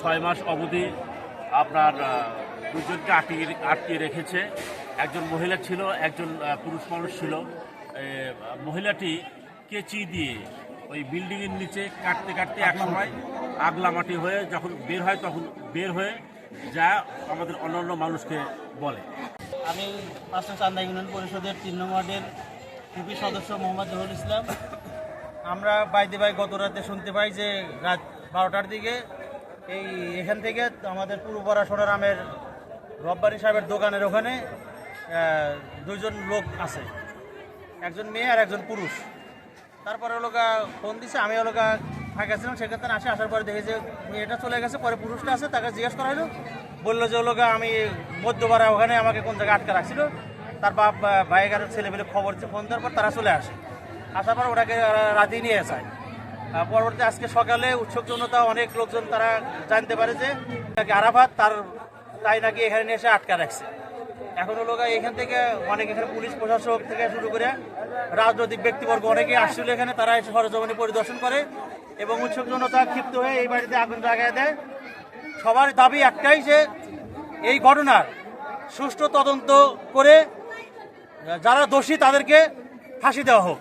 ছয় মাস অবধি আপনার দুজনকে আটকিয়ে আটকিয়ে রেখেছে। একজন মহিলা ছিল একজন পুরুষ মানুষ ছিল। মহিলাটি কেচি দিয়ে ওই বিল্ডিংয়ের নিচে কাটতে কাটতে এক সময় আগলা মাটি হয়ে যখন বের হয় তখন বের হয়ে যা আমাদের অন্যান্য মানুষকে বলে। আমি পাঁচটা চান্দা ইউনিয়ন পরিষদের তিন নং ওয়ার্ডের ইউপি সদস্য মোহাম্মদ জহুরুল ইসলাম। আমরা বাইদে বাই গত রাতে শুনতে পাই যে রাত বারোটার দিকে এই এখান থেকে আমাদের পূর্বপাড়া সোনারামের রব্বানি সাহেবের দোকানের ওখানে আহ, দুইজন লোক আছে। একজন মেয়ে আর একজন পুরুষ। তারপরে ওলোকা ফোন দিছে আমি ওলোকা ফাঁকা ছিলাম সেক্ষেত্রে আসে আসার পরে দেখি যে মেয়েটা চলে গেছে পরে পুরুষটা আছে তাকে জিজ্ঞেস করা হলো। বলল যে ওলোকা আমি মধ্যপাড়া ওখানে আমাকে কোন জায়গায় আটকে রাখছিল? তার বাপ ভাইয়ের ছেলে পেলে খবর ফোন দেওয়ার পর তারা চলে আসে। আসার পর ওটাকে রাতেই নিয়ে যায়। পরবর্তী আজকে সকালে উৎসব জনতা অনেক লোকজন তারা জানতে পারে যে আরাফাত তার তাই নাকি এখানে এসে আটকা রাখছে। এখন হলো এখান থেকে অনেক এখানে পুলিশ প্রশাসক থেকে শুরু করে রাজনৈতিক ব্যক্তিবর্গ অনেকে আসছিল এখানে, তারা এসে সরজমিনে পরিদর্শন করে এবং উৎসব জনতা ক্ষিপ্ত হয়ে এই বাড়িতে আগুন লাগায় দেয়। সবার দাবি একটাই যে এই ঘটনার সুষ্ঠু তদন্ত করে যারা দোষী তাদেরকে ফাঁসি দেওয়া হোক।